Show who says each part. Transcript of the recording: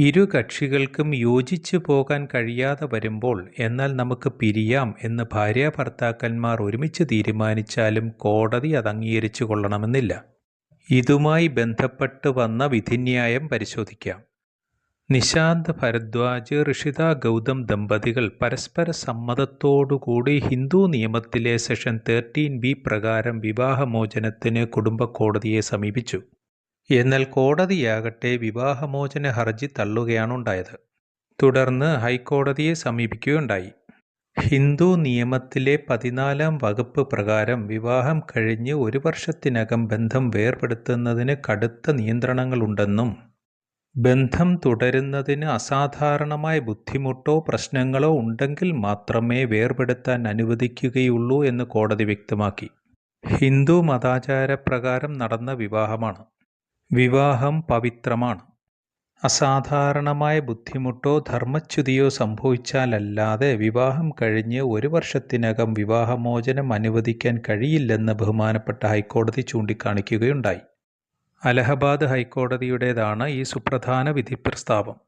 Speaker 1: ഇരു കക്ഷികൾക്കും യോജിച്ചു പോകാൻ കഴിയാതെ വരുമ്പോൾ എന്നാൽ നമുക്ക് പിരിയാം എന്ന് ഭാര്യ ഭർത്താക്കന്മാർ ഒരുമിച്ച് തീരുമാനിച്ചാലും കോടതി അത് അംഗീകരിച്ചു കൊള്ളണമെന്നില്ല. ഇതുമായി ബന്ധപ്പെട്ട് വന്ന വിധിന്യായം പരിശോധിക്കാം. നിശാന്ത് ഭരദ്വാജ് ഋഷിത ഗൗതം ദമ്പതികൾ പരസ്പര സമ്മതത്തോടുകൂടി ഹിന്ദു നിയമത്തിലെ സെഷൻ തേർട്ടീൻ ബി പ്രകാരം വിവാഹമോചനത്തിന് കുടുംബ കോടതിയെ സമീപിച്ചു. എന്നാൽ കോടതിയാകട്ടെ വിവാഹമോചന ഹർജി തള്ളുകയാണുണ്ടായത്. തുടർന്ന് ഹൈക്കോടതിയെ സമീപിക്കുകയുണ്ടായി. ഹിന്ദു നിയമത്തിലെ പതിനാലാം വകുപ്പ് പ്രകാരം വിവാഹം കഴിഞ്ഞ് ഒരു വർഷത്തിനകം ബന്ധം വേർപെടുത്തുന്നതിന് കടുത്ത നിയന്ത്രണങ്ങളുണ്ടെന്നും ബന്ധം തുടരുന്നതിന് അസാധാരണമായ ബുദ്ധിമുട്ടോ പ്രശ്നങ്ങളോ ഉണ്ടെങ്കിൽ മാത്രമേ വേർപെടുത്താൻ അനുവദിക്കുകയുള്ളൂ എന്ന് കോടതി വ്യക്തമാക്കി. ഹിന്ദു മതാചാരപ്രകാരം നടന്ന വിവാഹമാണ്. വിവാഹം പവിത്രമാണ്. അസാധാരണമായ ബുദ്ധിമുട്ടോ ധർമ്മച്യുതിയോ സംഭവിച്ചാലല്ലാതെ വിവാഹം കഴിഞ്ഞ് ഒരു വർഷത്തിനകം വിവാഹമോചനം അനുവദിക്കാൻ കഴിയില്ലെന്ന് ബഹുമാനപ്പെട്ട ഹൈക്കോടതി ചൂണ്ടിക്കാണിക്കുകയുണ്ടായി. അലഹബാദ് ഹൈക്കോടതിയുടേതാണ് ഈ സുപ്രധാന വിധി പ്രസ്താവം